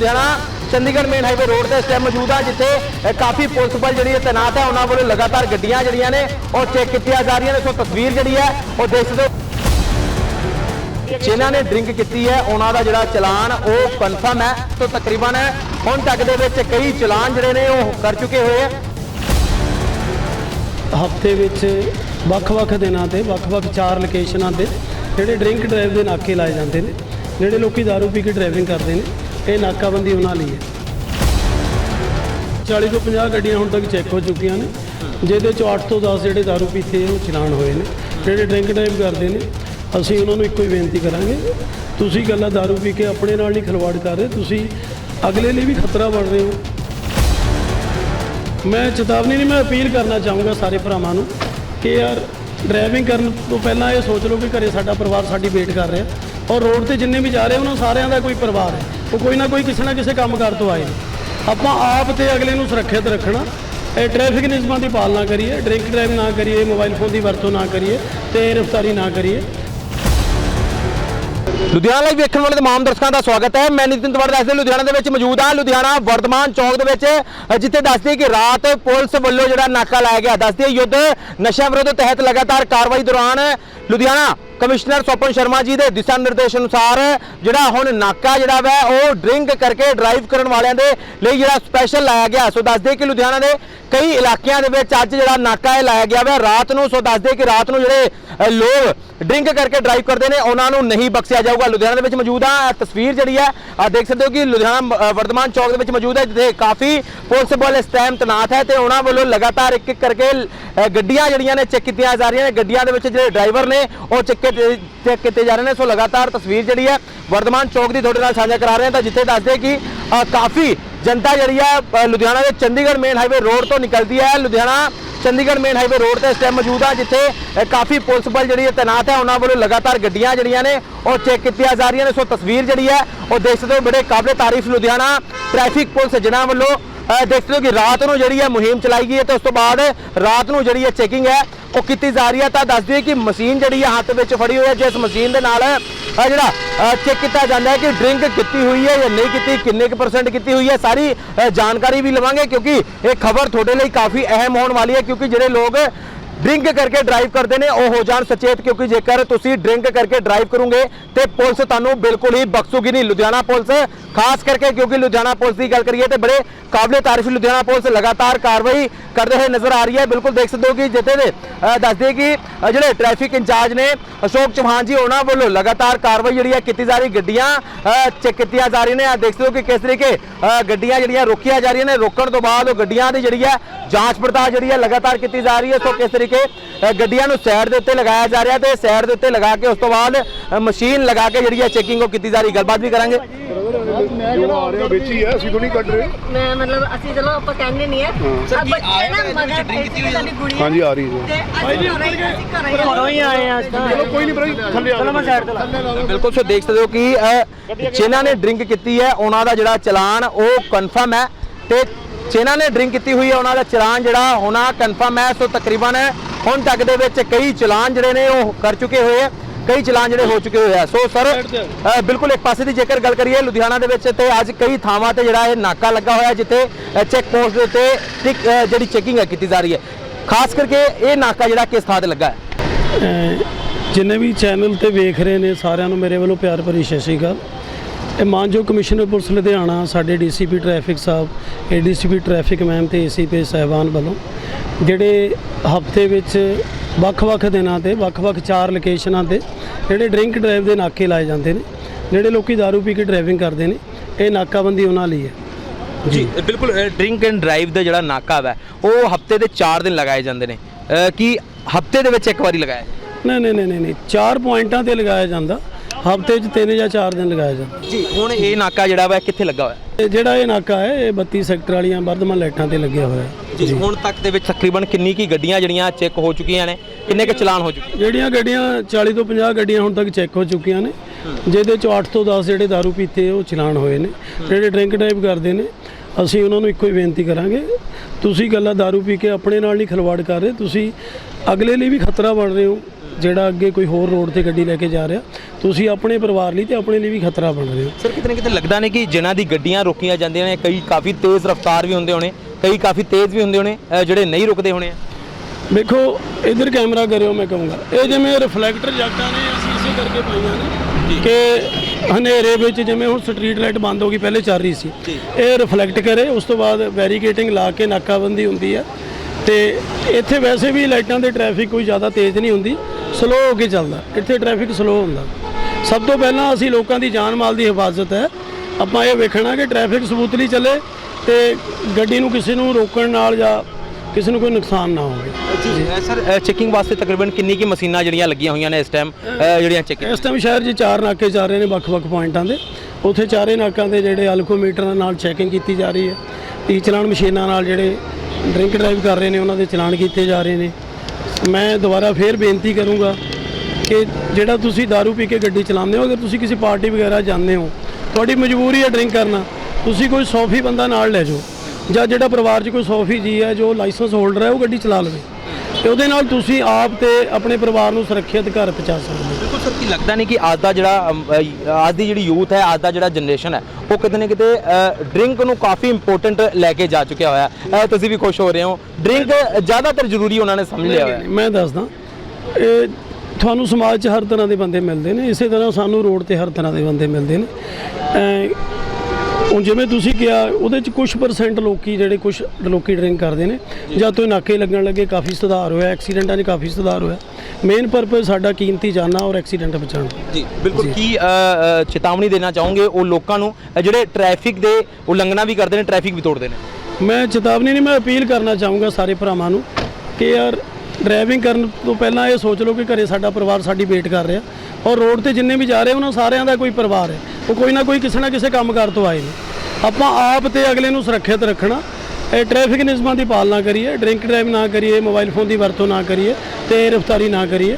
Ludhiana, Chandigarh main highway road ਤੇ ਇਸ time ਮੌਜੂਦ ਆ, ਜਿੱਥੇ ਕਾਫੀ ਪੁਲਿਸ ਬਲ ਜਿਹੜੀ ਹੈ ਤੈਨਾਤ ਹੈ, ਉਹਨਾਂ ਵੱਲੋਂ ਲਗਾਤਾਰ ਗੱਡੀਆਂ ਜਿਹੜੀਆਂ ਨੇ, ਉਹ ਚੈੱਕ ਕੀਤੀਆਂ ਜਾ ਰਹੀਆਂ ਨੇ। ਸੋ ਤਸਵੀਰ ਜਿਹੜੀ ਹੈ, ਉਹ ਦੇਖ ਸਕਦੇ ਹੋ। ਜਿਨ੍ਹਾਂ ਨੇ ਡਰਿੰਕ ਕੀਤੀ ਹੈ, ਉਹਨਾਂ ਦਾ ਜਿਹੜਾ ਚਲਾਨ, ਉਹ ਕਨਫਰਮ ਹੈ। ਤੋਂ ਤਕਰੀਬਨ, ਹੁਣ ਤੱਕ ਦੇ ਵਿੱਚ ਕਈ ਚਲਾਨ ਜਿਹੜੇ ਨੇ, ਉਹ ਕਰ ਚੁੱਕੇ ਹੋਏ ਆ। ਹਫ਼ਤੇ ਵਿੱਚ ਵੱਖ-ਵੱਖ ਦਿਨਾਂ ਤੇ, ਵੱਖ-ਵੱਖ ਚਾਰ ਲੋਕੇਸ਼ਨਾਂ ਤੇ, ਜਿਹੜੇ ਡਰਿੰਕ ਡਰਾਈਵ ਦੇ ਨਾਕੇ ਲਾਏ ਜਾਂਦੇ ਨੇ, ਜਿਹੜੇ ਲੋਕੀ दारू ਪੀ ਕੇ ਡਰਾਈਵਿੰਗ ਕਰਦੇ ਨੇ। ਇਹ ਨਾਕਾਬੰਦੀ ਉਹਨਾਂ ਲਈ ਹੈ 40 ਤੋਂ 50 ਗੱਡੀਆਂ ਹੁਣ ਤੱਕ ਚੈੱਕ ਹੋ ਚੁੱਕੀਆਂ ਨੇ ਜਿਹਦੇ ਚੋਂ 8 ਤੋਂ 10 ਜਿਹੜੇ दारू ਪੀਤੇ ਉਹ ਚਲਾਨ ਹੋਏ ਨੇ ਜਿਹੜੇ ਡਰਿੰਕ ਡਰਾਈਵ ਕਰਦੇ ਨੇ ਅਸੀਂ ਉਹਨਾਂ ਨੂੰ ਇੱਕੋ ਹੀ ਬੇਨਤੀ ਕਰਾਂਗੇ ਤੁਸੀਂ ਗੱਲਾਂ दारू ਪੀ ਕੇ ਆਪਣੇ ਨਾਲ ਨਹੀਂ ਖਿਲਵਾੜ ਕਰ ਰਹੇ ਤੁਸੀਂ ਅਗਲੇ ਲਈ ਵੀ ਖਤਰਾ ਬਣ ਰਹੇ ਹੋ ਮੈਂ ਚੇਤਾਵਨੀ ਨਹੀਂ ਮੈਂ ਅਪੀਲ ਕਰਨਾ ਚਾਹੂੰਗਾ ਸਾਰੇ ਭਰਾਵਾਂ ਨੂੰ ਕਿ ਯਾਰ ਡਰਾਈਵਿੰਗ ਕਰਨ ਤੋਂ ਪਹਿਲਾਂ ਇਹ ਸੋਚ ਲਓ ਕਿ ਘਰੇ ਸਾਡਾ ਪਰਿਵਾਰ ਸਾਡੀ ਵੇਟ ਕਰ ਰਿਹਾ ਔਰ ਰੋਡ ਤੇ ਜਿੰਨੇ ਵੀ ਜਾ ਰਹੇ ਉਹਨਾਂ ਸਾਰਿਆਂ ਦਾ ਕੋਈ ਪਰਿਵਾਰ ਹੈ ਉਹ ਕੋਈ ਨਾ ਕੋਈ ਕਿਸੇ ਨਾ ਕਿਸੇ ਕੰਮ ਕਰ ਤੋਂ ਆਏ ਨੇ। ਆਪਾਂ ਆਪ ਤੇ ਅਗਲੇ ਨੂੰ ਸੁਰੱਖਿਅਤ ਰੱਖਣਾ, ਇਹ ਟ੍ਰੈਫਿਕ ਨਿਯਮਾਂ ਦੀ ਪਾਲਣਾ ਕਰੀਏ ਡਰਿੰਕ ਡਰਾਈਵ ਨਾ ਕਰੀਏ ਮੋਬਾਈਲ ਫੋਨ ਦੀ ਵਰਤੋਂ ਨਾ ਕਰੀਏ ਤੇ ਰਫ਼ਤਾਰੀ ਨਾ ਕਰੀਏ। ਲੁਧਿਆਣਾ ਲਈ ਵੇਖਣ ਵਾਲੇ ਤਮਾਮ ਦਰਸ਼ਕਾਂ ਦਾ ਸਵਾਗਤ ਹੈ। ਮੈਂ ਨਿਤਿਨ ਤਵੜ ਦੱਸਦੇ ਲੁਧਿਆਣਾ ਦੇ ਵਿੱਚ ਮੌਜੂਦ ਹਾਂ। ਲੁਧਿਆਣਾ ਵਰਤਮਾਨ ਚੌਕ ਦੇ ਵਿੱਚ ਜਿੱਥੇ ਦੱਸਦੇ ਕਿ ਰਾਤ ਪੁਲਿਸ ਵੱਲੋਂ ਜਿਹੜਾ ਨਾਕਾ ਲਾਇਆ ਗਿਆ ਦੱਸਦੇ ਯੁੱਧ ਨਸ਼ਾ ਵਿਰੋਧ ਤਹਿਤ ਲਗਾਤਾਰ ਕਾਰਵਾਈ ਦੌਰਾਨ ਲੁਧਿਆਣਾ ਕਮਿਸ਼ਨਰ ਸੋਪਨ ਸ਼ਰਮਾ ਜੀ ਦੇ ਦਿਸ਼ਾ ਨਿਰਦੇਸ਼ ਅਨੁਸਾਰ ਜਿਹੜਾ ਹੁਣ ਨਾਕਾ ਜਿਹੜਾ ਵਾ ਉਹ ਡਰਿੰਕ ਕਰਕੇ ਡਰਾਈਵ ਕਰਨ ਵਾਲਿਆਂ ਦੇ ਲਈ ਜਿਹੜਾ ਸਪੈਸ਼ਲ ਲਾਇਆ ਗਿਆ। ਸੋ ਦੱਸਦੇ ਕਿ ਲੁਧਿਆਣਾ ਦੇ ਕਈ ਇਲਾਕਿਆਂ ਦੇ ਵਿੱਚ ਅੱਜ ਜਿਹੜਾ ਨਾਕਾ ਇਹ ਲਾਇਆ ਗਿਆ ਵਾ ਰਾਤ ਨੂੰ ਸੋ ਦੱਸਦੇ ਕਿ ਰਾਤ ਨੂੰ ਜਿਹੜੇ ਲੋਕ ਡਰਿੰਕ ਕਰਕੇ ਡਰਾਈਵ ਕਰਦੇ ਨੇ ਉਹਨਾਂ ਨੂੰ ਨਹੀਂ ਬਖਸ਼ਿਆ ਜਾਊਗਾ। ਲੁਧਿਆਣਾ ਦੇ ਵਿੱਚ ਮੌਜੂਦ ਆ ਤਸਵੀਰ ਜਿਹੜੀ ਹੈ ਆ ਦੇਖ ਸਕਦੇ ਹੋ ਕਿ ਲੁਧਿਆਣਾ ਅ, ਚੌਕ ਦੇ ਵਿੱਚ ਮੌਜੂਦ ਹੈ ਜਿੱਥੇ ਕਾਫੀ ਪੁਲਿਸ ਬਲ ਇਸ ਟਾਈਮ ਤੈਨਾਤ ਹੈ ਤੇ ਉਹਨਾਂ ਵੱਲੋਂ ਲਗਾਤਾਰ ਇੱਕ ਇੱਕ ਕਰਕੇ ਗੱਡੀਆਂ ਜਿਹੜੀਆਂ ਨੇ ਚੈੱਕ ਕੀਤੀਆਂ ਜਾ ਰਹੀਆਂ ਨੇ। ਗੱਡੀਆਂ ਦੇ ਵਿੱਚ ਜਿਹੜੇ ਡਰਾਈਵਰ ਨੇ ਉਹ ਚੈੱਕ ਚੈੱਕ ਕੀਤੇ ਜਾ ਰਹੇ ਨੇ। ਸੋ ਲਗਾਤਾਰ ਤਸਵੀਰ ਜਿਹੜੀ ਹੈ ਵਰਤਮਾਨ ਚੌਕ ਦੀ ਤੁਹਾਡੇ ਨਾਲ ਸਾਂਝਾ ਕਰਾ ਰਹੇ ਹਾਂ ਤਾਂ ਜਿੱਥੇ ਦੱਸਦੇ ਕਿ ਕਾਫੀ ਜਨਤਾ ਜਿਹੜੀ ਹੈ ਲੁਧਿਆਣਾ ਦੇ ਚੰਡੀਗੜ੍ਹ ਮੇਨ ਹਾਈਵੇ ਰੋਡ ਤੋਂ ਨਿਕਲਦੀ ਹੈ। Ludhiana Chandigarh main highway road ਤੇ ਇਸ ਟਾਈਮ ਮੌਜੂਦ ਆ, ਜਿੱਥੇ ਕਾਫੀ ਪੁਲਿਸ ਬਲ ਜਿਹੜੀ ਹੈ ਤੈਨਾਤ ਹੈ, ਉਹਨਾਂ ਵੱਲੋਂ ਲਗਾਤਾਰ ਗੱਡੀਆਂ ਜਿਹੜੀਆਂ ਨੇ, ਉਹ ਚੈੱਕ ਕੀਤੀਆਂ ਜਾ ਰਹੀਆਂ ਨੇ। ਸੋ ਤਸਵੀਰ ਜਿਹੜੀ ਹੈ, ਉਹ ਦੇਖ ਸਕਦੇ ਹੋ, ਬੜੇ ਕਾਬਲੇ ਤਾਰੀਫ ਲੁਧਿਆਣਾ ਟ੍ਰੈਫਿਕ ਪੁਲਿਸ ਜਿਨ੍ਹਾਂ ਵੱਲੋਂ ਦੇਖ ਸਕਦੇ ਹੋ ਕਿ ਰਾਤ ਨੂੰ ਜਿਹੜੀ ਹੈ ਮੁਹਿੰਮ ਚਲਾਈ ਗਈ ਹੈ ਤੇ ਉਸ ਤੋਂ ਬਾਅਦ ਰਾਤ ਨੂੰ ਜਿਹੜੀ ਹੈ ਚੈਕਿੰਗ ਹੈ ਉਹ ਕੀਤੀ ਜਾ ਰਹੀ ਹੈ ਤਾਂ ਦੱਸ ਦਈਏ ਕਿ ਮਸ਼ੀਨ ਜਿਹੜੀ ਹੈ ਹੱਥ ਵਿੱਚ ਫੜੀ ਹੋਈ ਹੈ ਜਿਸ ਮਸ਼ੀਨ ਦੇ ਨਾਲ ਜਿਹੜਾ ਚੈੱਕ ਕੀਤਾ ਜਾਂਦਾ ਹੈ ਕਿ ਡਰਿੰਕ ਕੀਤੀ ਹੋਈ ਹੈ ਜਾਂ ਨਹੀਂ ਕੀਤੀ, ਕਿੰਨੇ ਕੁ ਪਰਸੈਂਟ ਕੀਤੀ ਹੋਈ ਹੈ, ਸਾਰੀ ਜਾਣਕਾਰੀ ਵੀ ਲਵਾਂਗੇ, ਕਿਉਂਕਿ ਇਹ ਖਬਰ ਤੁਹਾਡੇ ਲਈ ਕਾਫੀ ਅਹਿਮ ਹੋਣ ਵਾਲੀ ਹੈ, ਕਿਉਂਕਿ ਜਿਹੜੇ ਲੋਕ ਡਰਿੰਕ ਕਰਕੇ ਡਰਾਈਵ ਕਰਦੇ ਨੇ, ਉਹ ਹੋ ਜਾਣ ਸਚੇਤ, ਕਿਉਂਕਿ ਜੇਕਰ ਤੁਸੀਂ ਡਰਿੰਕ ਕਰਕੇ ਡਰਾਈਵ ਕਰੋਗੇ, ਤੇ ਪੁਲਿਸ ਤੁਹਾਨੂੰ ਬਿਲਕੁਲ ਹੀ ਬਖਸ਼ੂਗੀ ਨਹੀਂ। ਲੁਧਿਆਣਾ ਪੁਲਿਸ, ਖਾਸ ਕਰਕੇ ਕਿਉਂਕਿ ਲੁਧਿਆਣਾ ਪੁਲਿਸ ਦੀ ਗੱਲ ਕਰੀਏ, ਤੇ ਬੜੇ ਕਾਬਲੇ ਤਾਰੀਫ, ਲੁਧਿਆਣਾ ਪੁਲਿਸ ਲਗਾਤਾਰ ਕਾਰਵਾਈ ਕਰਦੇ ਹੋਏ ਨਜ਼ਰ ਆ ਰਹੀ ਹੈ। ਬਿਲਕੁਲ ਦੇਖ ਸਕਦੇ ਹੋ ਕਿ ਜਿੱਥੇ ਦੇ ਅ, ਦੱਸਦੇ ਕਿ ਜਿਹੜੇ ਟ੍ਰੈਫਿਕ ਇੰਚਾਰਜ ਨੇ ਅਸ਼ੋਕ ਚੌਹਾਨ ਜੀ ਉਹਨਾਂ ਵੱਲੋਂ ਲਗਾਤਾਰ ਕਾਰਵਾਈ ਜਿਹੜੀ ਹੈ ਕੀਤੀ ਜਾ ਰਹੀ ਗੱਡੀਆਂ ਚੈੱਕ ਕੀਤੀਆਂ ਜਾ ਰਹੀਆਂ ਨੇ। ਆ ਦੇਖ ਸਕਦੇ ਹੋ ਕਿ ਕਿਸ ਤਰੀਕੇ ਗੱਡੀਆਂ ਜਿਹੜੀਆਂ ਰੋਕੀਆਂ ਜਾ ਰਹੀਆਂ ਨੇ। ਰੋਕਣ ਤੋਂ ਬਾਅਦ ਉਹ ਗੱਡੀਆਂ ਦੀ ਜਿਹੜੀ ਹੈ ਜਾਂਚ ਪੜਤਾਲ ਜਿਹੜੀ ਹੈ ਲਗਾਤਾਰ ਕੀਤੀ ਜਾ ਰਹੀ ਹੈ। ਸੋ ਕਿਸ ਤਰੀਕੇ ਗੱਡੀਆਂ ਨੂੰ ਸਾਈਡ ਦੇ ਉੱਤੇ ਲਗਾਇਆ ਜਾ ਰਿਹਾ ਤੇ ਸਾਈਡ ਦੇ ਉੱਤੇ ਲਗਾ ਕੇ ਉਸ ਤੋਂ ਬਾਅਦ ਮਸ਼ੀਨ ਲਗਾ ਕੇ ਜਿਹੜੀ ਹੈ ਚੈਕਿੰਗ ਉਹ ਕੀਤੀ ਜਾ ਰਹੀ। ਗੱਲਬਾਤ ਵੀ ਕਰਾਂਗੇ। ਜੋ ਆ ਰਿਹਾ ਵਿੱਚ ਹੀ ਹੈ ਅਸੀਂ ਤੋਂ ਨਹੀਂ ਕੱਢ ਰਹੇ। ਮੈਂ ਮਤਲਬ ਅਸੀਂ ਚਲੋ ਆਪਾਂ ਕਹਿੰਦੇ ਨਹੀਂ ਹੈ। ਆ ਬੱਚੇ ਨਾ ਮਦਰ ਤੇ ਸਾਡੀ ਕੁੜੀ ਹਾਂਜੀ ਆ ਰਹੀ ਹੈ ਤੇ ਅਸੀਂ ਘਰੇ ਹੀ ਅਸੀਂ ਘਰੇ ਘਰੋਂ ਹੀ ਆਏ ਆ ਚਲੋ ਕੋਈ ਨਹੀਂ ਭਾਈ ਥੱਲੇ ਆ ਮੈਂ ਸਾਈਡ ਤੇ ਬਿਲਕੁਲ ਸੋ ਦੇਖ ਸਕਦੇ ਹੋ ਕਿ ਅ, ਜਿਨ੍ਹਾਂ ਨੇ ਡਰਿੰਕ ਕੀਤੀ ਹੈ ਉਹਨਾਂ ਦਾ ਜਿਹੜਾ ਚਲਾਨ ਉਹ ਕਨਫਰਮ ਹੈ। ਤੇ ਜਿਨ੍ਹਾਂ ਨੇ ਡਰਿੰਕ ਕੀਤੀ ਹੋਈ ਹੈ ਉਹਨਾਂ ਦਾ ਚਲਾਨ ਜਿਹੜਾ ਹੋਣਾ ਕਨਫਰਮ ਹੈ। ਸੋ ਤਕਰੀਬਨ ਹੁਣ ਤੱਕ ਦੇ ਵਿੱਚ ਕਈ ਚਲਾਨ ਜਿਹੜੇ ਨੇ ਉਹ ਕਰ ਚੁੱਕੇ ਹੋਏ ਆ ਕਈ ਚਲਾਨ ਜਿਹੜੇ ਹੋ ਚੁੱਕੇ ਹੋਏ ਆ। ਸੋ ਸਰ ਬਿਲਕੁਲ ਇੱਕ ਪਾਸੇ ਦੀ ਜੇਕਰ ਗੱਲ ਕਰੀਏ ਲੁਧਿਆਣਾ ਦੇ ਵਿੱਚ ਤੇ ਅੱਜ ਕਈ ਥਾਵਾਂ ਤੇ ਜਿਹੜਾ ਇਹ ਨਾਕਾ ਲੱਗਾ ਹੋਇਆ ਜਿੱਥੇ ਚੈੱਕ ਪੋਸਟ ਦੇ ਉੱਤੇ ਟਿਕ- ਜਿਹੜੀ ਚੈਕਿੰਗ ਹੈ ਕੀਤੀ ਜਾ ਰਹੀ ਹੈ। ਖਾਸ ਕਰਕੇ ਇਹ ਨਾਕਾ ਜਿਹੜਾ ਕਿਸ ਥਾਂ ਤੇ ਲੱਗਾ ਹੈ? ਜਿੰਨੇ ਵੀ ਚੈਨਲ ਤੇ ਵੇਖ ਰਹੇ ਨੇ ਸਾਰਿਆਂ ਨੂੰ ਮੇਰੇ ਵੱਲੋਂ ਪਿਆਰ ਭਰੀ ਸਤਿ ਸ਼੍ਰੀ ਅਕਾਲ। ਇਹ ਮਾਨਯੋਗ ਕਮਿਸ਼ਨਰ ਪੁਲਿਸ ਲੁਧਿਆਣਾ ਸਾਡੇ ਡੀਸੀਪੀ ਟ੍ਰੈਫਿਕ ਸਾਹਿਬ ਏਡੀਸੀਪੀ ਟ੍ਰੈਫਿਕ ਮੈਮ ਤੇ ਏਸੀਪੀ ਸਾਹਿਬਾਨ ਵੱਲੋਂ ਜਿਹੜੇ ਹਫ਼ਤੇ ਵਿੱਚ ਵੱਖ-ਵੱਖ ਦਿਨਾਂ ਤੇ ਵੱਖ-ਵੱਖ ਚਾਰ ਲੋਕੇਸ਼ਨਾਂ ਤੇ ਜਿਹੜੇ ਡਰਿੰਕ ਡਰਾਈਵ ਦੇ ਨਾਕੇ ਲਾਏ ਜਾਂਦੇ ਨੇ ਜਿਹੜੇ ਲੋਕੀ दारू ਪੀ ਕੇ ਡਰਾਈਵਿੰਗ ਕਰਦੇ ਨੇ ਇਹ ਨਾਕਾਬੰਦੀ ਉਹਨਾਂ ਲਈ ਹੈ। ਜੀ ਬਿਲਕੁਲ ਡਰਿੰਕ ਐਂਡ ਡਰਾਈਵ ਦਾ ਜਿਹੜਾ ਨਾਕਾ ਹੈ ਉਹ ਹਫ਼ਤੇ ਦੇ 4 ਦਿਨ ਲਗਾਏ ਜਾਂਦੇ ਨੇ। ਕੀ ਹਫ਼ਤੇ ਦੇ ਵਿੱਚ ਇੱਕ ਵਾਰੀ ਲਗਾਇਆ? ਨਹੀਂ ਨਹੀਂ ਨਹੀਂ ਨਹੀਂ ਚਾਰ ਪੁਆਇੰਟਾਂ ਤੇ ਲਗਾਇਆ ਜਾਂਦਾ। ਹਫਤੇ 'ਚ ਤਿੰਨ ਜਾਂ ਚਾਰ ਦਿਨ ਲਗਾਇਆ ਜਾਂਦਾ ਜੀ ਹੁਣ ਇਹ ਨਾਕਾ ਜਿਹੜਾ ਵਾ ਕਿੱਥੇ ਲੱਗਾ ਹੋਇਆ ਇਹ ਜਿਹੜਾ ਇਹ ਨਾਕਾ ਹੈ ਇਹ 32 ਸੈਕਟਰ ਵਾਲੀਆਂ ਵਰਧਮਾਨ ਲਾਈਟਾਂ ਤੇ ਲੱਗਿਆ ਹੋਇਆ ਹੈ ਜੀ ਹੁਣ ਤੱਕ ਦੇ ਵਿੱਚ ਤਕਰੀਬਨ ਕਿੰਨੀ ਕੀ ਗੱਡੀਆਂ ਜਿਹੜੀਆਂ ਚੈੱਕ ਹੋ ਚੁੱਕੀਆਂ ਨੇ ਕਿੰਨੇ ਕੁ ਚਲਾਨ ਹੋ ਚੁੱਕੇ ਜਿਹੜੀਆਂ ਗੱਡੀਆਂ 40 ਤੋਂ 50 ਗੱਡੀਆਂ ਹੁਣ ਤੱਕ ਚੈੱਕ ਹੋ ਚੁੱਕੀਆਂ ਨੇ ਜਿਹਦੇ ਚੋਂ 8 ਤੋਂ 10 ਜਿਹੜੇ दारू ਪੀਤੇ ਉਹ ਚਲਾਨ ਹੋਏ ਨੇ ਜਿਹੜੇ ਡਰਿੰਕ ਡਰਾਈਵ ਕਰਦੇ ਨੇ ਅਸੀਂ ਉਹਨਾਂ ਨੂੰ ਇੱਕੋ ਹੀ ਬੇਨਤੀ ਕਰਾਂਗੇ ਤੁਸੀਂ ਗੱਲਾਂ दारू ਪੀ ਕੇ ਆਪਣੇ ਨਾਲ ਨਹੀਂ ਖਿਲਵਾੜ ਕਰ ਰਹੇ ਤੁਸੀਂ ਅਗਲੇ ਲਈ ਵੀ ਖਤਰਾ ਬਣ ਰਹੇ ਹੋ ਜਿਹੜਾ ਅੱਗੇ ਕੋਈ ਹੋਰ ਰੋਡ ਤੇ ਗੱਡੀ ਲੈ ਕੇ ਜਾ ਰਿਹਾ ਤੁਸੀਂ ਆਪਣੇ ਪਰਿਵਾਰ ਲਈ ਤੇ ਆਪਣੇ ਲਈ ਵੀ ਖਤਰਾ ਬਣ ਰਹੇ ਹੋ। ਸਰ ਕਿਤੇ ਨਾ ਕਿਤੇ ਲੱਗਦਾ ਨਹੀਂ ਕਿ ਜਿਨ੍ਹਾਂ ਦੀ ਗੱਡੀਆਂ ਰੋਕੀਆਂ ਜਾਂਦੀਆਂ ਨੇ ਕਈ ਕਾਫੀ ਤੇਜ਼ ਰਫ਼ਤਾਰ ਵੀ ਹੁੰਦੇ ਹੋਣੇ ਕਈ ਕਾਫੀ ਤੇਜ਼ ਵੀ ਹੁੰਦੇ ਹੋਣੇ ਜਿਹੜੇ ਨਹੀਂ ਰੁਕਦੇ ਹੋਣੇ ਵੇਖੋ ਇਧਰ ਕੈਮਰਾ ਕਰਿਓ ਮੈਂ ਕਹੂੰਗਾ। ਇਹ ਜਿਵੇਂ ਰਿਫਲੈਕਟਰ ਜੱਟਾਂ ਨੇ ਅਸੀਂ ਇਸੇ ਕਰਕੇ ਪਾਈਆਂ ਨੇ ਕਿ ਹਨੇਰੇ ਵਿੱਚ ਜਿਵੇਂ ਹੁਣ ਸਟਰੀਟ ਲਾਈਟ ਬੰਦ ਹੋ ਗਈ ਪਹਿਲੇ ਚੱਲ ਰਹੀ ਸੀ। ਇਹ ਰਿਫਲੈਕਟ ਕਰੇ ਉਸ ਤੋਂ ਬਾਅਦ ਬੈਰੀਕੇਟਿੰਗ ਲਾ ਕੇ ਨਾਕਾਬੰਦੀ ਹੁੰਦੀ ਹੈ ਤੇ ਇੱਥੇ ਵੈਸੇ ਵੀ ਲਾਈਟਾਂ ਦੇ ਟ੍ਰੈਫਿਕ ਕੋਈ ਜ਼ਿਆਦਾ ਤੇਜ਼ ਨਹੀਂ ਹੁੰਦੀ। ਸਲੋ ਹੋ ਕੇ ਚੱਲਦਾ। ਇੱਥੇ ਟ੍ਰੈਫਿਕ ਸਲੋ ਹੁੰਦਾ। ਸਭ ਤੋਂ ਪਹਿਲਾਂ ਅਸੀਂ ਲੋਕਾਂ ਦੀ ਜਾਨ ਮਾਲ ਦੀ ਹਿਫਾਜ਼ਤ ਹੈ। ਆਪਾਂ ਇਹ ਵੇਖਣਾ ਕਿ ਟ੍ਰੈਫਿਕ ਸਬੂਤਲੀ ਚੱਲੇ ਤੇ ਗੱਡੀ ਨੂੰ ਕਿਸੇ ਨੂੰ ਰੋਕਣ ਨਾਲ ਜਾਂ ਕਿਸੇ ਨੂੰ ਕੋਈ ਨੁਕਸਾਨ ਨਾ ਹੋਵੇ। ਜੀ ਸਰ ਚੈਕਿੰਗ ਵਾਸਤੇ ਤਕਰੀਬਨ ਕਿੰਨੀ ਕੀ ਮਸ਼ੀਨਾਂ ਜਿਹੜੀਆਂ ਲੱਗੀਆਂ ਹੋਈਆਂ ਨੇ ਇਸ ਟਾਈਮ ਜਿਹੜੀਆਂ ਚੈਕਿੰਗ ਇਸ ਟਾਈਮ ਸ਼ਹਿਰ 'ਚ ਚਾਰ ਨਾਕੇ ਚੱਲ ਰਹੇ ਨੇ ਵੱਖ-ਵੱਖ ਪੁਆਇੰਟਾਂ ਦੇ। ਉੱਥੇ ਚਾਰੇ ਨਾਕਾਂ ਦੇ ਜਿਹੜੇ ਅਲਕੋਮੀਟਰਾਂ ਨਾਲ ਚੈਕਿੰਗ ਕੀਤੀ ਜਾ ਰਹੀ ਹੈ। ਟੀ ਚਲਾਨ ਮਸ਼ੀਨਾਂ ਨਾਲ ਜਿਹੜੇ ਡਰਿੰਕ ਡਰਾਈਵ ਕਰ ਰਹੇ ਨੇ ਉਹਨਾਂ ਦੇ ਚਲਾਨ ਕੀਤੇ ਜਾ ਰਹੇ ਨੇ। ਮੈਂ ਦੁਬਾਰਾ ਫੇਰ ਬੇਨਤੀ ਕਰੂੰਗਾ ਕਿ ਜਿਹੜਾ ਤੁਸੀਂ दारू ਪੀ ਕੇ ਗੱਡੀ ਚਲਾਉਂਦੇ ਹੋ, ਅਗਰ ਤੁਸੀਂ ਕਿਸੇ ਪਾਰਟੀ ਵਗੈਰਾ ਜਾਂਦੇ ਹੋ, ਤੁਹਾਡੀ ਮਜਬੂਰੀ ਹੈ ਡਰਿੰਕ ਕਰਨਾ, ਤੁਸੀਂ ਕੋਈ ਸੌਫੀ ਬੰਦਾ ਨਾਲ ਲੈ ਜਾਓ, ਜਾਂ ਜਿਹੜਾ ਪਰਿਵਾਰ 'ਚ ਕੋਈ ਸੌਫੀ ਜੀ ਹੈ, ਜੋ ਲਾਇਸੈਂਸ ਹੋਲਡਰ ਹੈ, ਉਹ ਗੱਡੀ ਚਲਾ ਲਵੇ। ਤੇ ਉਹਦੇ ਨਾਲ ਤੁਸੀਂ ਆਪ ਤੇ ਆਪਣੇ ਪਰਿਵਾਰ ਨੂੰ ਸੁਰੱਖਿਅਤ ਘਰ ਪਹੁੰਚਾ ਸਕਦੇ ਹੋ। ਬਿਲਕੁਲ ਸਰ ਕੀ ਲੱਗਦਾ ਨਹੀਂ ਕਿ ਅੱਜ ਦਾ ਜਿਹੜਾ ਅੱਜ ਦੀ ਜਿਹੜੀ ਯੂਥ ਹੈ ਅੱਜ ਦਾ ਜਿਹੜਾ ਜਨਰੇਸ਼ਨ ਹੈ ਉਹ ਕਿਤੇ ਨਾ ਕਿਤੇ ਡਰਿੰਕ ਨੂੰ ਕਾਫੀ ਇੰਪੋਰਟੈਂਟ ਲੈ ਕੇ ਜਾ ਚੁੱਕਿਆ ਹੋਇਆ ਤੁਸੀਂ ਵੀ ਖੁਸ਼ ਹੋ ਰਹੇ ਹੋ। ਡਰਿੰਕ ਜ਼ਿਆਦਾਤਰ ਜ਼ਰੂਰੀ ਉਹਨਾਂ ਨੇ ਸਮਝ ਲਿਆ ਹੋਇਆ। ਮੈਂ ਦੱਸਦਾ। ਇਹ ਤੁਹਾਨੂੰ ਸਮਾਜ 'ਚ ਹਰ ਤਰ੍ਹਾਂ ਦੇ ਬੰਦੇ ਮਿਲਦੇ ਨੇ। ਇਸੇ ਤਰ੍ਹਾਂ ਸਾਨੂੰ ਰੋਡ ਤੇ ਹਰ ਤਰ੍ਹਾਂ ਦੇ ਬੰਦੇ ਮਿਲਦੇ ਨੇ। ਹੁਣ ਜਿਵੇਂ ਤੁਸੀਂ ਕਿਹਾ ਉਹਦੇ 'ਚ ਕੁਝ ਪਰਸੈਂਟ ਲੋਕੀ ਜਿਹੜੇ ਕੁਝ ਲੋਕੀ ਡਰਿੰਕ ਕਰਦੇ ਨੇ ਜਦ ਤੋਂ ਨਾਕੇ ਲੱਗਣ ਲੱਗੇ ਕਾਫੀ ਸੁਧਾਰ ਹੋਇਆ ਐਕਸੀਡੈਂਟਾਂ 'ਚ ਕਾਫੀ ਸੁਧਾਰ ਹੋਇਆ। ਮੇਨ ਪਰਪਸ ਸਾਡਾ ਕੀਮਤੀ ਜਾਨਾਂ ਔਰ ਐਕਸੀਡੈਂਟ ਬਚਾਉਣਾ। ਜੀ ਬਿਲਕੁਲ। ਕੀ ਚੇਤਾਵਨੀ ਦੇਣਾ ਚਾਹੋਗੇ ਉਹ ਲੋਕਾਂ ਨੂੰ? ਜਿਹੜੇ ਟ੍ਰੈਫਿਕ ਦੇ ਉਲੰਘਣਾ ਵੀ ਕਰਦੇ ਨੇ ਟ੍ਰੈਫਿਕ ਵੀ ਤੋੜਦੇ ਨੇ। ਮੈਂ ਚੇਤਾਵਨੀ ਨਹੀਂ ਮੈਂ ਅਪੀਲ ਕਰਨਾ ਚਾਹੂੰਗਾ ਸਾਰੇ ਭਰਾਵਾਂ ਨੂੰ ਕਿ ਯਾਰ ਡਰਾਈਵਿੰਗ ਕਰਨ ਤੋਂ ਪਹਿਲਾਂ ਇਹ ਸੋਚ ਲਓ ਕਿ ਘਰੇ ਸਾਡਾ ਪਰਿਵਾਰ ਸਾਡੀ ਵੇਟ ਕਰ ਰਿਹਾ। ਔਰ ਰੋਡ ਤੇ ਜਿੰਨੇ ਵੀ ਜਾ ਰਹੇ ਉਹਨਾਂ ਸਾਰਿਆਂ ਦਾ ਕੋਈ ਪਰਿਵਾਰ ਹੈ। ਉਹ ਕੋਈ ਨਾ ਕੋਈ ਕਿਸੇ ਨਾ ਕਿਸੇ ਕੰਮਕਾਰ ਤੋਂ ਆਏ ਨੇ। ਆਪਾਂ ਆਪ ਤੇ ਅਗਲੇ ਨੂੰ ਸੁਰੱਖਿਅਤ ਰੱਖਣਾ ਇਹ ਟ੍ਰੈਫਿਕ ਨਿਯਮਾਂ ਦੀ ਪਾਲਣਾ ਕਰੀਏ ਡਰਿੰਕ ਡਰਾਈਵ ਨਾ ਕਰੀਏ ਮੋਬਾਈਲ ਫੋਨ ਦੀ ਵਰਤੋਂ ਨਾ ਕਰੀਏ ਤੇ ਰਫ਼ਤਾਰੀ ਨਾ ਕਰੀਏ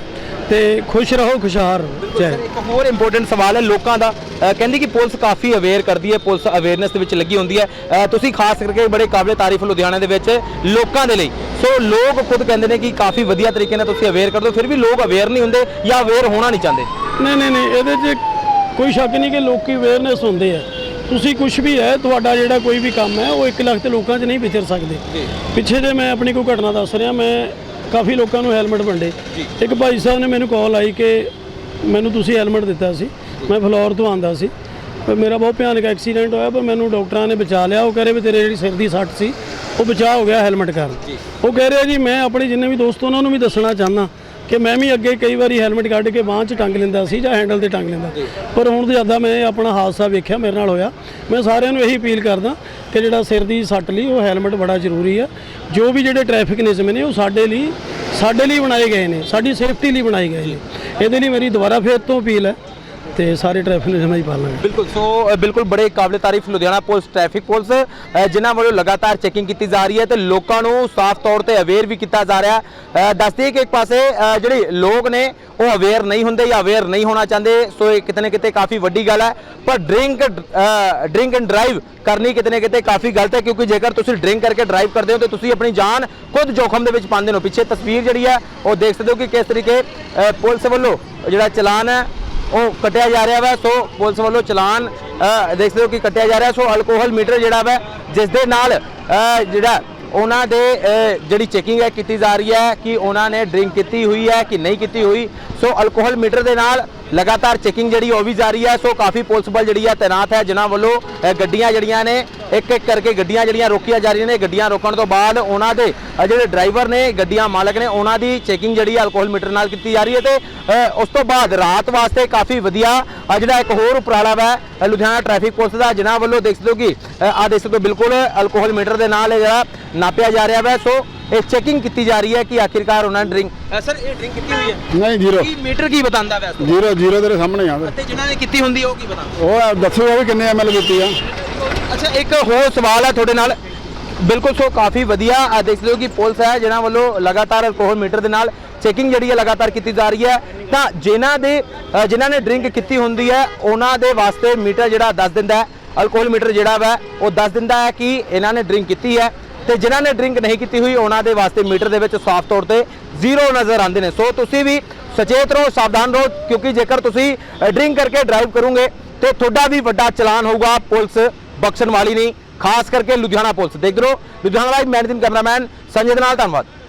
ਤੇ ਖੁਸ਼ ਰਹੋ ਖੁਸ਼ਹਾਲ ਰਹੋ ਜੈ ਇੱਕ ਹੋਰ ਇੰਪੋਰਟੈਂਟ ਸਵਾਲ ਹੈ ਲੋਕਾਂ ਦਾ। ਕਹਿੰਦੀ ਕਿ ਪੁਲਿਸ ਕਾਫੀ ਅਵੇਅਰ ਕਰਦੀ ਹੈ ਪੁਲਿਸ ਅਵੇਅਰਨੈਸ ਦੇ ਵਿੱਚ ਲੱਗੀ ਹੁੰਦੀ ਹੈ। ਤੁਸੀਂ ਖਾਸ ਕਰਕੇ ਬੜੇ ਕਾਬਲੇ ਤਾਰੀਫ ਲੁਧਿਆਣਾ ਦੇ ਵਿੱਚ ਲੋਕਾਂ ਦੇ ਲਈ। ਸੋ ਲੋਕ ਖੁਦ ਕਹਿੰਦੇ ਨੇ ਕਿ ਕਾਫੀ ਵਧੀਆ ਤਰੀਕੇ ਨਾਲ ਤੁਸੀਂ ਅਵੇਅਰ ਕਰਦੇ ਹੋ ਫਿਰ ਵੀ ਲੋਕ ਅਵੇਅਰ ਨਹੀਂ ਹੁੰਦੇ ਜਾਂ ਅਵੇਅਰ ਹੋਣਾ ਨਹੀਂ ਚਾਹੁੰਦੇ। ਨਹੀਂ ਨਹੀਂ ਨਹੀਂ ਇਹਦੇ 'ਚ ਕੋਈ ਸ਼ੱਕ ਨਹੀਂ ਕਿ ਲੋਕੀ ਅਵੇਅਰਨੈਸ ਹੁੰਦੇ ਆ। ਤੁਸੀਂ ਕੁਝ ਵੀ ਹੈ ਤੁਹਾਡਾ ਜਿਹੜਾ ਕੋਈ ਵੀ ਕੰਮ ਹੈ ਉਹ 1 ਲੱਖ ਤੇ ਲੋਕਾਂ 'ਚ ਨਹੀਂ ਵਿਚਰ ਸਕਦੇ। ਪਿੱਛੇ ਜੇ ਮੈਂ ਆਪਣੀ ਕੋਈ ਘਟਨਾ ਦੱਸ ਰਿਹਾ ਮੈਂ ਕਾਫੀ ਲੋਕਾਂ ਨੂੰ ਹੈਲਮਟ ਵੰਡੇ। ਇੱਕ ਭਾਈ ਸਾਹਿਬ ਨੇ ਮੈਨੂੰ ਕਾਲ ਆਈ ਕਿ ਮੈਨੂੰ ਤੁਸੀਂ ਹੈਲਮਟ ਦਿੱਤਾ ਸੀ। ਮੈਂ ਫਲੋਰ ਤੋਂ ਆਂਦਾ ਸੀ। ਪਰ ਮੇਰਾ ਬਹੁਤ ਭਿਆਨਕ ਐਕਸੀਡੈਂਟ ਹੋਇਆ ਪਰ ਮੈਨੂੰ ਡਾਕਟਰਾਂ ਨੇ ਬਚਾ ਲਿਆ। ਉਹ ਕਹ ਰਹੇ ਵੀ ਤੇਰੇ ਜਿਹੜੀ ਸਿਰ ਦੀ ਸੱਟ ਸੀ ਉਹ ਬਚਾ ਹੋ ਗਿਆ ਹੈਲਮਟ ਕਾਰਨ। ਉਹ ਕਹਿ ਰਿਹਾ ਜੀ ਮੈਂ ਆਪਣੇ ਜਿੰਨੇ ਵੀ ਦੋਸਤ ਉਹਨਾਂ ਨੂੰ ਵੀ ਦੱਸਣਾ ਚਾਹੁੰਦਾ ਕਿ ਮੈਂ ਵੀ ਅੱਗੇ ਕਈ ਵਾਰੀ ਹੈਲਮਟ ਕੱਢ ਕੇ ਬਾਂਹ 'ਚ ਟੰਗ ਲੈਂਦਾ ਸੀ ਜਾਂ ਹੈਂਡਲ ਤੇ ਟੰਗ ਲੈਂਦਾ। ਪਰ ਹੁਣ ਜ਼ਿਆਦਾ ਮੈਂ ਆਪਣਾ ਹਾਦਸਾ ਵੇਖਿਆ ਮੇਰੇ ਨਾਲ ਹੋਇਆ। ਮੈਂ ਸਾਰਿਆਂ ਨੂੰ ਇਹੀ ਅਪੀਲ ਕਰਦਾ ਕਿ ਜਿਹੜਾ ਸਿਰ ਦੀ ਸੱਟ ਲਈ ਉਹ ਹੈਲਮਟ ਬੜਾ ਜ਼ਰੂਰੀ ਆ। ਜੋ ਵੀ ਜਿਹੜੇ ਟ੍ਰੈਫਿਕ ਨਿਯਮ ਨੇ ਉਹ ਸਾਡੇ ਲਈ ਸਾਡੇ ਲਈ ਬਣਾਏ ਗਏ ਨੇ। ਸਾਡੀ ਸੇਫਟੀ ਲਈ ਬਣਾਏ ਗਏ ਨੇ। ਇਹਦੇ ਲਈ ਮੇਰੀ ਦੁਬਾਰਾ ਫੇਰ ਤੋਂ ਅਪੀਲ ਹੈ ਤੇ ਸਾਰੇ ਟ੍ਰੈਫਿਕ ਨਿਯਮਾਂ ਦੀ ਪਾਲਣਾ ਬਿਲਕੁਲ ਸੋ ਬਿਲਕੁਲ ਬੜੇ ਕਾਬਲੇ ਤਾਰੀਫ ਲੁਧਿਆਣਾ ਪੁਲਿਸ ਟ੍ਰੈਫਿਕ ਪੁਲਿਸ ਜਿਨ੍ਹਾਂ ਵੱਲੋਂ ਲਗਾਤਾਰ ਚੈਕਿੰਗ ਕੀਤੀ ਜਾ ਰਹੀ ਹੈ ਤੇ ਲੋਕਾਂ ਨੂੰ ਸਾਫ਼ ਤੌਰ ਤੇ ਅਵੇਅਰ ਵੀ ਕੀਤਾ ਜਾ ਰਿਹਾ। ਹੈ ਅ, ਦੱਸਦੀ ਕਿ ਇੱਕ ਪਾਸੇ ਜਿਹੜੇ ਲੋਕ ਨੇ ਉਹ ਅਵੇਅਰ ਨਹੀਂ ਹੁੰਦੇ ਜਾਂ ਅਵੇਅਰ ਨਹੀਂ ਹੋਣਾ ਚਾਹੁੰਦੇ ਸੋ ਇਹ ਕਿਤੇ ਨਾ ਕਿਤੇ ਕਾਫੀ ਵੱਡੀ ਗੱਲ ਹੈ। ਪਰ ਡਰਿੰਕ ਡਰਿੰਕ ਐਂਡ ਡਰਾਈਵ ਕਰਨੀ ਕਿਤੇ ਨਾ ਕਿਤੇ ਕਾਫੀ ਗਲਤ ਹੈ ਕਿਉਂਕਿ ਜੇਕਰ ਤੁਸੀਂ ਡਰਿੰਕ ਕਰਕੇ ਡਰਾਈਵ ਕਰਦੇ ਹੋ ਤੇ ਤੁਸੀਂ ਆਪਣੀ ਜਾਨ ਖੁਦ ਜੋਖਮ ਦੇ ਵਿੱਚ ਪਾਉਂਦੇ ਹੋ। ਪਿੱਛੇ ਤਸਵੀਰ ਜਿਹੜੀ ਹੈ ਉਹ ਦੇਖ ਸਕਦੇ ਹੋ ਕਿ ਕਿਸ ਤਰੀਕੇ ਪੁਲਿਸ ਵੱਲੋਂ ਜਿਹੜਾ ਚਲਾਨ ਹੈ ਉਹ ਕੱਟਿਆ ਜਾ ਰਿਹਾ ਵਾ, ਸੋ ਪੁਲਿਸ ਵੱਲੋਂ ਚਲਾਨ ਦੇਖ ਸਕਦੇ ਹੋ ਕਿ ਕੱਟਿਆ ਜਾ ਰਿਹਾ, ਸੋ ਅਲਕੋਹਲ ਮੀਟਰ ਜਿਹੜਾ ਵਾ, ਜਿਸ ਦੇ ਨਾਲ ਜਿਹੜਾ ਉਹਨਾਂ ਦੇ ਜਿਹੜੀ ਚੈਕਿੰਗ ਹੈ ਕੀਤੀ ਜਾ ਰਹੀ ਹੈ ਕਿ ਉਹਨਾਂ ਨੇ ਡਰਿੰਕ ਕੀਤੀ ਹੋਈ ਹੈ ਕਿ ਨਹੀਂ ਕੀਤੀ ਹੋਈ। ਸੋ ਅਲਕੋਹਲ ਮੀਟਰ ਦੇ ਨਾਲ ਲਗਾਤਾਰ ਚੈਕਿੰਗ ਜਿਹੜੀ ਉਹ ਵੀ ਜਾਰੀ ਹੈ, ਸੋ ਕਾਫੀ ਪੁਲਿਸ ਬਲ ਜਿਹੜੀ ਹੈ ਤੈਨਾਤ ਹੈ, ਜਿਨ੍ਹਾਂ ਵੱਲੋਂ ਗੱਡੀਆਂ ਜਿਹੜੀਆਂ ਨੇ ਇੱਕ ਇੱਕ ਕਰਕੇ ਗੱਡੀਆਂ ਜਿਹੜੀਆਂ ਰੋਕੀਆਂ ਜਾ ਰਹੀਆਂ ਨੇ, ਗੱਡੀਆਂ ਰੋਕਣ ਤੋਂ ਬਾਅਦ ਉਹਨਾਂ ਦੇ ਜਿਹੜੇ ਡਰਾਈਵਰ ਨੇ, ਗੱਡੀਆਂ ਮਾਲਕ ਨੇ, ਉਹਨਾਂ ਦੀ ਚੈਕਿੰਗ ਜਿਹੜੀ ਅਲਕੋਹਲ ਮੀਟਰ ਨਾਲ ਕੀਤੀ ਜਾ ਰਹੀ ਹੈ ਤੇ ਉਸ ਤੋਂ ਬਾਅਦ ਰਾਤ ਵਾਸਤੇ ਕਾਫੀ ਵਧੀਆ ਜਿਹੜਾ ਇੱਕ ਹੋਰ ਉਪਰਾਲਾ ਵਾ ਲੁਧਿਆਣਾ ਟ੍ਰੈਫਿਕ ਪੁਲਿਸ ਦਾ, ਜਿਨ੍ਹਾਂ ਵੱਲੋਂ ਦੇਖ ਸਕਦੇ ਹੋ ਕਿ ਆ ਦੇਖ ਸਕਦੇ ਹੋ ਬਿਲਕੁਲ ਅਲਕੋਹਲ ਮੀਟਰ ਦੇ ਨਾਲ ਜਿਹੜਾ ਨਾਪਿਆ ਜਾ ਰਿਹਾ ਵਾ, ਸੋ ਇਹ ਚੈਕਿੰਗ ਕੀਤੀ ਜਾ ਰਹੀ ਹੈ ਕਿ ਆਖਿਰਕਾਰ ਉਹਨਾਂ ਨੇ ਡਰਿੰਕ ਸਰ ਇਹ ਡਰਿੰਕ ਕੀਤੀ ਹੋਈ ਹੈ? ਨਹੀਂ ਜ਼ੀਰੋ ਕੀ ਮੀਟਰ ਕੀ ਬਤਾਉਂਦਾ ਵੈਸੇ ਜ਼ੀਰੋ ਜ਼ੀਰੋ ਤੇਰੇ ਸਾਹਮਣੇ ਆ। ਤੇ ਜਿਨ੍ਹਾਂ ਨੇ ਕੀਤੀ ਹੁੰਦੀ ਉਹ ਕੀ ਬਤਾਉਂਦਾ? ਉਹ ਦੱਸੋ ਵੀ ਕਿੰਨੇ ਐਮਐਲ ਕੀਤੀ ਆ? ਅੱਛਾ ਇੱਕ ਹੋਰ ਸਵਾਲ ਹੈ ਤੁਹਾਡੇ ਨਾਲ। ਬਿਲਕੁਲ ਸੋ ਕਾਫੀ ਵਧੀਆ ਆ ਦੇਖ ਲਿਓ ਕਿ ਪੁਲਿਸ ਹੈ ਜਿਨ੍ਹਾਂ ਵੱਲੋਂ ਲਗਾਤਾਰ ਅਲਕੋਹਲ ਮੀਟਰ ਦੇ ਨਾਲ ਚੈਕਿੰਗ ਜਿਹੜੀ ਹੈ ਲਗਾਤਾਰ ਕੀਤੀ ਜਾ ਰਹੀ ਹੈ। ਤਾਂ ਜਿਨ੍ਹਾਂ ਦੇ ਜਿਨ੍ਹਾਂ ਨੇ ਡਰਿੰਕ ਕੀਤੀ ਹੁੰਦੀ ਹੈ ਉਹਨਾਂ ਦੇ ਵਾਸਤੇ ਮੀਟਰ ਜਿਹੜਾ ਦੱਸ ਦਿੰਦਾ ਹੈ ਅਲਕੋਹਲ ਮੀਟਰ ਜਿਹੜਾ ਵਾ ਉਹ ਦੱਸ ਦਿੰਦਾ ਹੈ ਕਿ ਇਹਨਾਂ ਨੇ ਡਰਿੰਕ ਕੀਤੀ ਹੈ। ਤੇ ਜਿਨ੍ਹਾਂ ਨੇ ਡਰਿੰਕ ਨਹੀਂ ਕੀਤੀ ਹੋਈ, ਉਹਨਾਂ ਦੇ ਵਾਸਤੇ ਮੀਟਰ ਦੇ ਵਿੱਚ ਸਾਫ਼ ਤੌਰ ਤੇ ਜ਼ੀਰੋ ਨਜ਼ਰ ਆਉਂਦੇ ਨੇ। ਸੋ ਤੁਸੀਂ ਵੀ ਸਚੇਤ ਰਹੋ, ਸਾਵਧਾਨ ਰਹੋ, ਕਿਉਂਕਿ ਜੇਕਰ ਤੁਸੀਂ ਡਰਿੰਕ ਕਰਕੇ ਡਰਾਈਵ ਕਰੋਗੇ, ਤੇ ਤੁਹਾਡਾ ਵੀ ਵੱਡਾ ਚਲਾਨ ਹੋਊਗਾ ਪੁਲਿਸ ਬਖਸ਼ਣ ਵਾਲੀ ਨਹੀਂ, ਖਾਸ ਕਰਕੇ ਲੁਧਿਆਣਾ ਪੁਲਿਸ। ਦੇਖ ਰਹੋ, Ludhiana live managing cameraman Sanjay ਦੇ ਨਾਲ, ਧੰਨਵਾਦ।